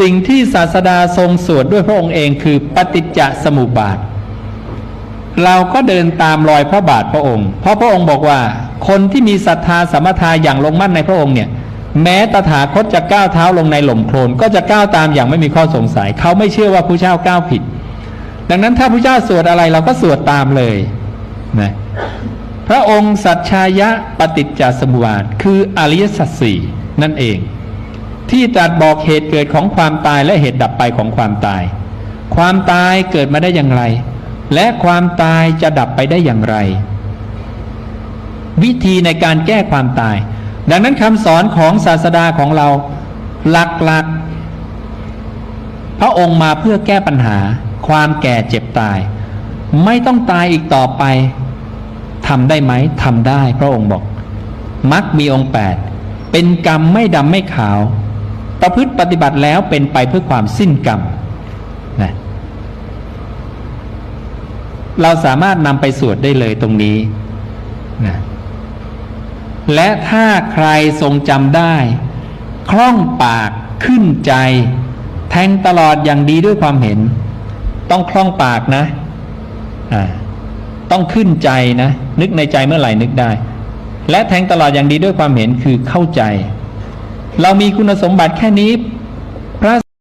สิ่งที่ศาสดาทรงสวดด้วยพระองค์เองคือปฏิจจสมุปบาท เราก็เดินตามรอยพระบาทพระองค์ เพราะพระองค์บอกว่า คนที่มีศรัทธาสมถาอย่างลงมั่นในพระองค์เนี่ยแม้ตถาคตจะก้าวเท้าลงในหล่มโคลนก็จะก้าวตามอย่างไม่มีข้อสงสัย เขาไม่เชื่อว่าผู้เจ้าก้าวผิด ดังนั้นถ้าผู้เจ้าสวดอะไรเราก็สวดตามเลยนะพระองค์สัจชายะปฏิจจสมุปบาทคืออริยสัจสี่นั่นเอง ที่ตรัสบอกเหตุเกิดของความตายและเหตุดับไปของความตาย ความตายเกิดมาได้อย่างไร และความตายจะดับไปได้อย่างไร วิธีในการแก้ความตาย ดังนั้นคำสอนของศาสดาของเราหลักๆ พระองค์มาเพื่อแก้ปัญหา ความแก่เจ็บตาย ไม่ต้องตายอีกต่อไปทำได้ไหมทำได้ พระองค์บอกมักมีองค์แปดเป็นกรรมไม่ดำไม่ขาว ประพฤติปฏิบัติแล้วเป็นไปเพื่อความสิ้นกรรมนะเราสามารถนำไปสวดได้เลยตรงนี้นะและถ้าใครทรงจำได้ คล่องปากขึ้นใจ แทงตลอดอย่างดีด้วยความเห็น ต้องคล่องปากนะต้องขึ้นใจนะ นึกในใจเมื่อไหร่นึกได้ และแทงตลอดอย่างดีด้วยความเห็นคือเข้าใจ เรามีคุณสมบัติแค่นี้ พระ